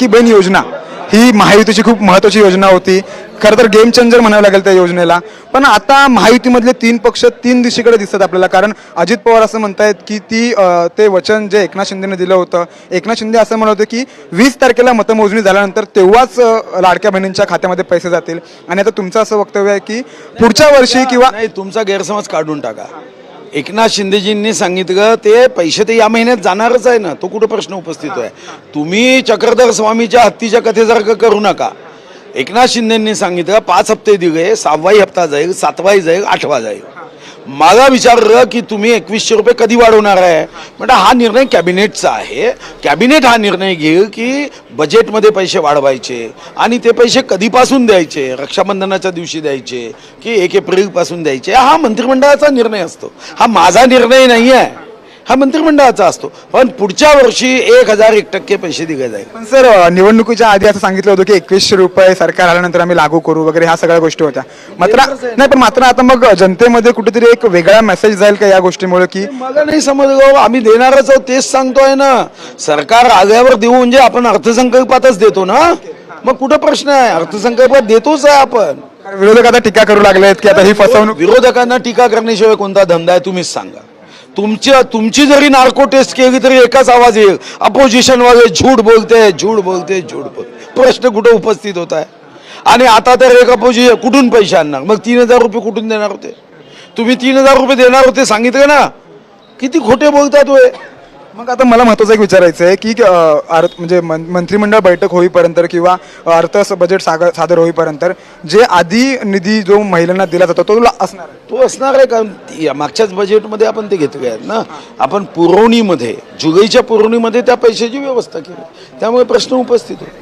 लाडकी बहीण योजना ही महायुतीची खूप महत्वाची योजना होती. खरं तर गेम चेंजर म्हणावं लागेल त्या योजनेला. पण आता महायुतीमधले तीन पक्ष तीन दिशेकडे दिसतात आपल्याला. कारण अजित पवार असं म्हणतायत की ती अं, ते वचन जे एकनाथ शिंदेने दिलं होतं. एकनाथ शिंदे असं म्हणत होते की वीस तारखेला मतमोजणी झाल्यानंतर तेव्हाच अं, लाडक्या बहिणींच्या खात्यामध्ये पैसे जातील. आणि आता तुमचं असं वक्तव्य आहे की पुढच्या वर्षी किंवा नाही तुमचा गैरसमज काढून टाका. एकनाथ शिंदेजींनी सांगितलं ते पैसे ते या महिन्यात जाणारच आहे ना. तो कुठं प्रश्न उपस्थित आहे? तुम्ही चक्रधर स्वामीच्या हत्तीच्या कथेसारखं करू नका. एकनाथ शिंदेंनी सांगितलं पाच हप्ते दिले सहावाही हप्ता जाईल सातवाही जाईल आठवा जाईल. मला विचारलं की तुम्ही एकवीसशे रुपये कधी वाढवणार आहे? म्हणजे हा निर्णय कॅबिनेटचा आहे. कॅबिनेट हा निर्णय घेईल की बजेटमध्ये पैसे वाढवायचे आणि ते पैसे कधीपासून द्यायचे? रक्षाबंधनाच्या दिवशी द्यायचे की एक एप्रिलपासून द्यायचे? हा मंत्रिमंडळाचा निर्णय असतो. हा माझा निर्णय नाही आहे हा मंत्रिमंडळाचा असतो. पण पुढच्या वर्षी एक हजार एक टक्के पैसे दिले जाईल. पण सर निवडणुकीच्या आधी असं सांगितलं होतं की एकवीसशे रुपये सरकार आल्यानंतर आम्ही लागू करू वगैरे ह्या सगळ्या गोष्टी होत्या. मात्र नाही पण मात्र आता मग जनतेमध्ये कुठेतरी एक वेगळा मेसेज जाईल का या गोष्टीमुळे की मला नाही समजलं आम्ही देणारच आहोत तेच सांगतोय ना. सरकार आल्यावर देऊ म्हणजे आपण अर्थसंकल्पातच देतो ना. मग कुठं प्रश्न आहे? अर्थसंकल्पात देतोच आहे आपण. विरोधक आता टीका करू लागले आहेत की आता ही फसवणूक विरोधकांना टीका करण्याशिवाय कोणता धंदा आहे तुम्हीच सांगा. तुमच्या तुमची जरी नार्को टेस्ट केली तरी एकाच आवाज येईल. अपोजिशन वाले झूठ बोलते झूठ बोलते झूठ बोलते. प्रश्न कुठं उपस्थित होत आहे? आणि आता तर एक अपोजि कुठून पैसे आणणार? मग तीन हजार रुपये कुठून देणार होते? तुम्ही तीन हजार रुपये देणार होते सांगितलं ना? किती खोटे बोलतात होय? मग आता मला महत्वाचं एक विचारायचं आहे की अर्थ म्हणजे मं मंत्रिमंडळ बैठक होईपर्यंत किंवा अर्थ बजेट सागर सादर होईपर्यंत जे आधी निधी जो महिलांना दिला जातो तो तुला असणार तो असणार आहे कारण मागच्याच बजेटमध्ये आपण ते घेतले आहेत ना. आपण पुरवणीमध्ये जुगईच्या पुरवणीमध्ये त्या पैशाची व्यवस्था केली. त्यामुळे प्रश्न उपस्थित होतो.